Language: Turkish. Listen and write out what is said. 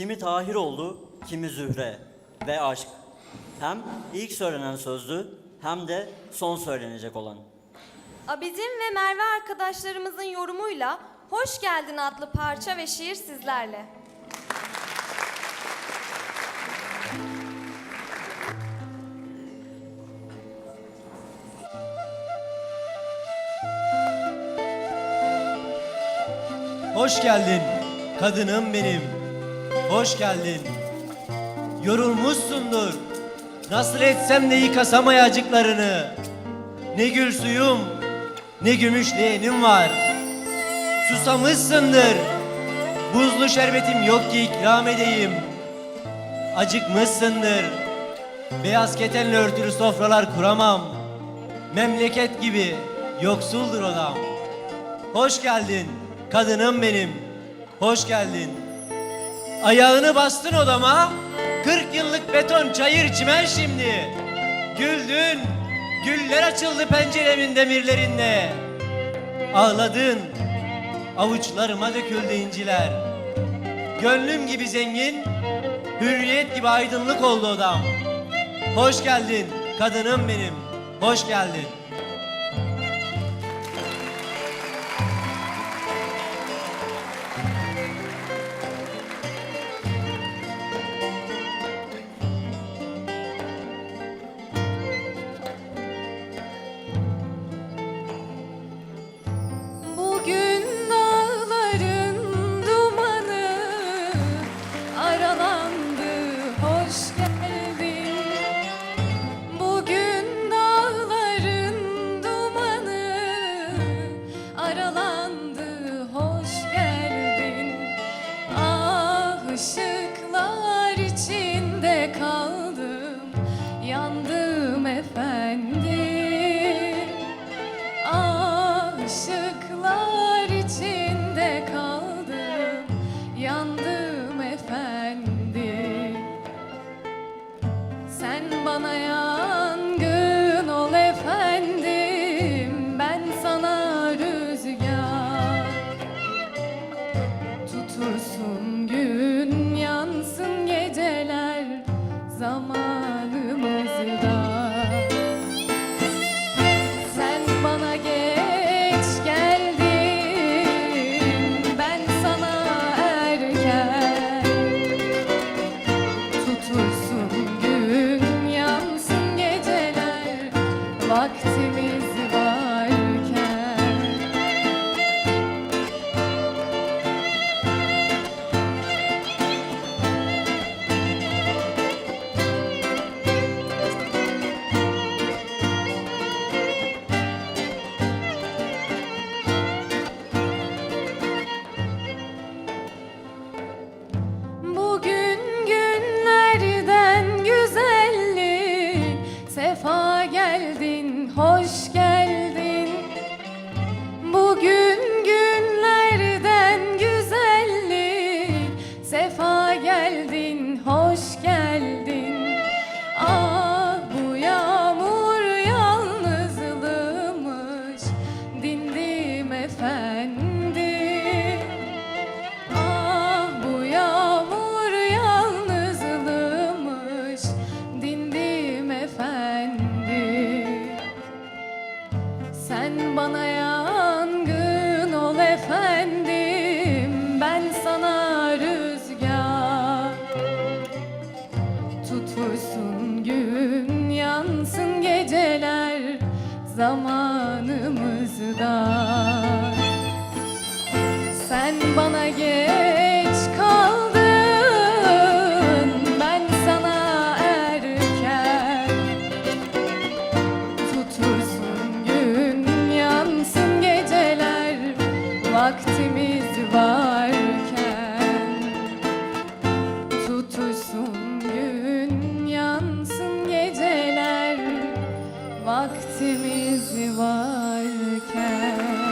Kimi Tahir oldu, kimi Zühre ve aşk. Hem ilk söylenen sözlü hem de son söylenecek olan. Abidin ve Merve arkadaşlarımızın yorumuyla Hoş Geldin adlı parça ve şiir sizlerle. Hoş geldin kadınım benim. Hoş geldin. Yorulmuşsundur. Nasıl etsem de yıkasam ayacıklarını. Ne gül suyum, ne gümüş leğenim var. Susamışsındır. Buzlu şerbetim yok ki ikram edeyim. Acıkmışsındır. Beyaz ketenle örtülü sofralar kuramam. Memleket gibi yoksuldur odam. Hoş geldin kadınım benim. Hoş geldin. Ayağını bastın odama. 40 yıllık beton çayır çimen şimdi. Güldün. Güller açıldı penceremin demirlerinde. Ağladın. Avuçlarıma döküldü inciler. Gönlüm gibi zengin, hürriyet gibi aydınlık oldu odam. Hoş geldin kadınım benim. Hoş geldin. Sen bana yangın ol efendim. Ben sana rüzgar Tutursun gün yansın geceler. Zamanımızda biz gün yansın geceler Vaktimiz varken